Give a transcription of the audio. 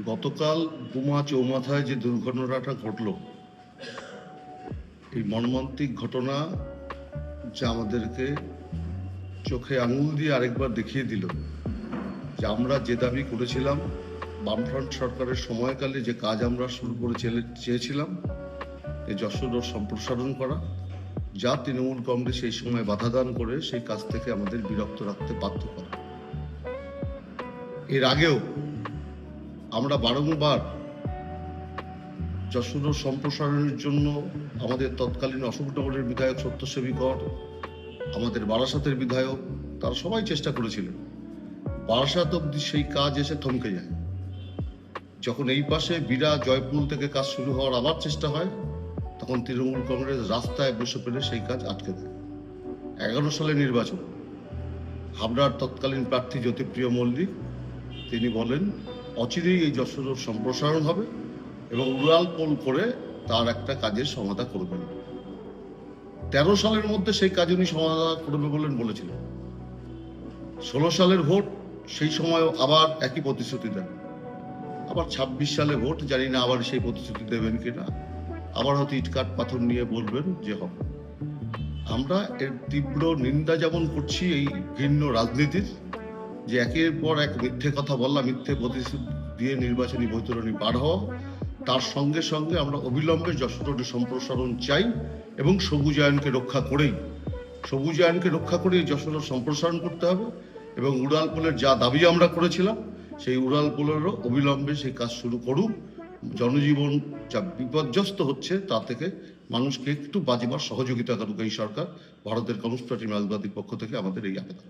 গতকাল বোমা চৌমাথায় যে দুর্ঘটনাটা ঘটল, এই মর্মান্তিক ঘটনা যা আমাদেরকে চোখে আঙুল দিয়ে আরেকবার দেখিয়ে দিল যে আমরা যে দাবি করেছিলাম, বামফ্রন্ট সরকারের সময়কালে যে কাজ আমরা শুরু করে চেয়েছিলাম, এই যশোর সম্প্রসারণ করা, যা তৃণমূল কংগ্রেস সেই সময় বাধা দান করে সেই কাজ থেকে আমাদের বিরক্ত রাখতে বাধ্য করে। এর আগেও আমরা বারংবার যশোর সম্প্রসারণের জন্য আমাদের তৎকালীন অশোকনগরের বিধায়ক সত্যসেবী কর আমাদের বারাসাতের বিধায়ক, তারা সবাই চেষ্টা করেছিলেন। বারাসাত অব্দি সেই কাজ এসে থমকে যায়। যখন এই পাশে বিরা জয়পুর থেকে কাজ শুরু হওয়ার আবার চেষ্টা হয়, তখন তৃণমূল কংগ্রেস রাস্তায় বসে পেলে সেই কাজ আটকে দেয়। এগারো সালে নির্বাচন। হাবড়ার তৎকালীন প্রার্থী জ্যোতিপ্রিয় মল্লিক, তিনি বলেন অচিরেই এই যশোর সম্প্রসারণ হবে এবং উড়াল পোল করে তার একটা কাজের সমাধা করবেন। তেরো সালের মধ্যে সেই কাজ উনি সমাধা করবে বলেন বলেছিলেন ষোলো সালের ভোট, সেই সময় আবার একই প্রতিশ্রুতি দেন। আবার ছাব্বিশ সালে ভোট, জানি না আবার সেই প্রতিশ্রুতি দেবেন কিনা আবার হয়তো ইটকাট পাথর নিয়ে বলবেন যে হবে। আমরা এর তীব্র নিন্দা যেমন করছি এই ঘৃণ্য রাজনীতির যে একের পর এক মিথ্যে কথা বললা, মিথ্যে প্রতিশ্রুতি দিয়ে নির্বাচনী বৈতরণী বার হওয়া তার সঙ্গে সঙ্গে আমরা অবিলম্বে যশোর রোডের সম্প্রসারণ চাই এবং সবুজায়নকে রক্ষা করেই, সবুজায়নকে রক্ষা করেই যশোর সম্প্রসারণ করতে হবে এবং উড়াল পোলের যা দাবি আমরা করেছিলাম, সেই উড়াল পোলেরও অবিলম্বে সেই কাজ শুরু করুক। জনজীবন যা বিপর্যস্ত হচ্ছে, তা থেকে মানুষকে একটু বাঁচিবার সহযোগিতা করুক এই সরকার। ভারতের কমিউনিস্ট পার্টি মার্ক্সবাদীর পক্ষ থেকে আমাদের এই আবেদন।